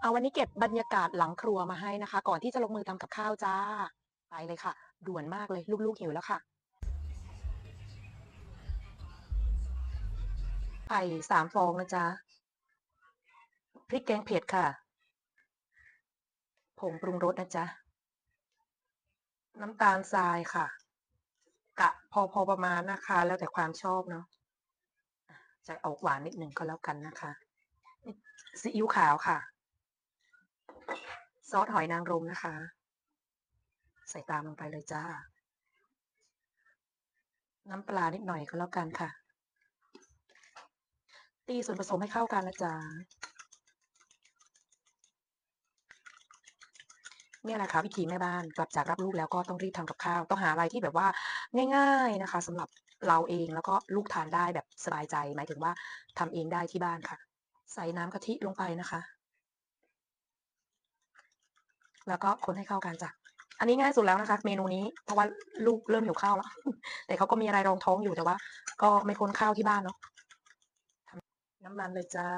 เอาวันนี้เก็บบรรยากาศหลังครัวมาให้นะคะ ก่อนที่จะลงมือทำกับข้าวจ้า ไปเลยค่ะ ด่วนมากเลยลูกๆหิวแล้วค่ะไข่สามฟองนะจ๊ะพริกแกงเผ็ดค่ะ ผงปรุงรสนะจ๊ะ น้ำตาลทรายค่ะ กะพอพอประมาณนะคะ แล้วแต่ความชอบเนาะอะจะออกหวานนิดหนึ่งก็แล้วกันนะคะซีอิ๊วขาวค่ะ ซอสหอยนางรมนะคะ ใส่ตามลงไปเลยจ้า น้ำปลานิดหน่อยก็แล้วกันค่ะ ตีส่วนผสมให้เข้ากันนะจ๊ะเนี่ยแหละค่ะวิธีแม่บ้านกลับจากรับลูกแล้วก็ต้องรีบทำกับข้าว ต้องหาอะไรที่แบบว่าง่าย ๆนะคะสำหรับเราเองแล้วก็ลูกทานได้แบบสบายใจ หมายถึงว่าทำเองได้ที่บ้านค่ะ ใส่น้ำกะทิลงไปนะคะ แล้วก็คนให้เข้ากันจ้ะอันนี้ง่ายสุดแล้วนะคะ เมนูนี้เพราะว่าลูกเริ่มหิวข้าวแล้วแต่เขาก็มีอะไรรองท้องอยู่แต่ว่า ก็ไม่พ้นข้าวที่บ้านเนาะน้ำมันเลยจ้า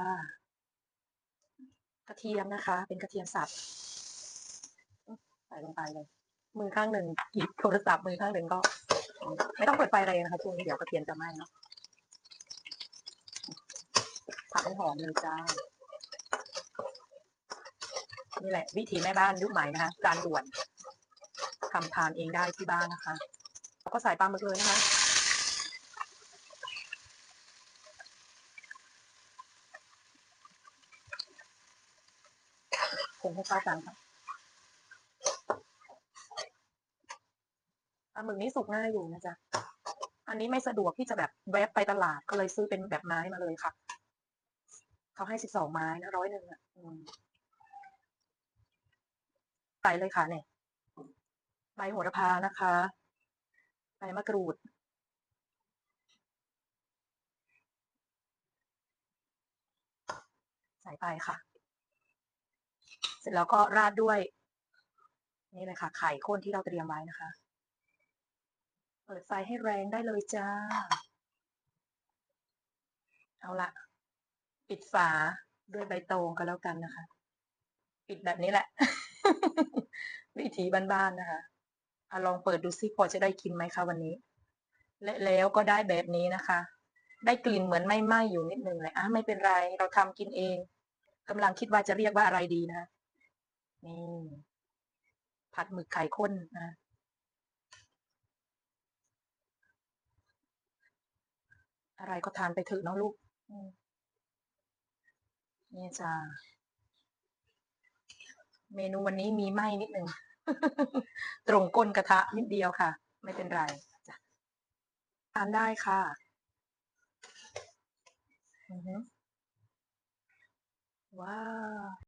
กระเทียมนะคะ เป็นกระเทียมสับใส่ลงไปเลย มือข้างหนึ่งหยิบโทรศัพท์มือข้างหนึ่งก็ ไม่ต้องเปิดไฟแรนะคะช่วงนี้เดี๋ยวกระเทียมจะไหม้เนาะผัดให้หอมเลยจ้า นี่แหละ วิธีแม่บ้านยุคใหม่นะคะจานด่วนทำทานเองได้ที่บ้านนะคะแล้วก็ใส่ปลาหมึกเลยนะคะคงให้เข้ากันค่ะปลาหมึกนี้สุกง่ายอยู่นะจ๊ะ อันนี้ไม่สะดวกที่จะแบบแวบไปตลาดก็เลยซื้อเป็นแบบไม้มาเลยค่ะ เขาให้สิบสองไม้นะร้อยหนึ่งอะ ใส่เลยค่ะเนี่ยใบโหระพานะคะใบมะกรูด ใส่ไปค่ะ เสร็จแล้วก็ราดด้วย นี่เลยค่ะ ไข่ข้นที่เราเตรียมไว้นะคะ เปิดไฟให้แรงได้เลยจ้า เอาละปิดฝาด้วยใบตองก็แล้วกันนะคะ ปิดแบบนี้แหละ วิธีบ้านๆนะคะอะลองเปิดดูซิพอจะได้กินไหมคะวันนี้ และแล้วก็ได้แบบนี้นะคะ ได้กลิ่นเหมือนไม่ไหม้อยู่นิดนึงเลยอะไม่เป็นไรเราทำกินเองกำลังคิดว่าจะเรียกว่าอะไรดีนะนี่ผัดหมึกไข่ข้นนะอะไรก็ทานไปเถอะเน้องลูกนี่จ้าเมนูวันนี้มีไหม้นิดนึง ตรงก้นกระทะนิดเดียวค่ะ ไม่เป็นไรทานได้ค่ะว้าว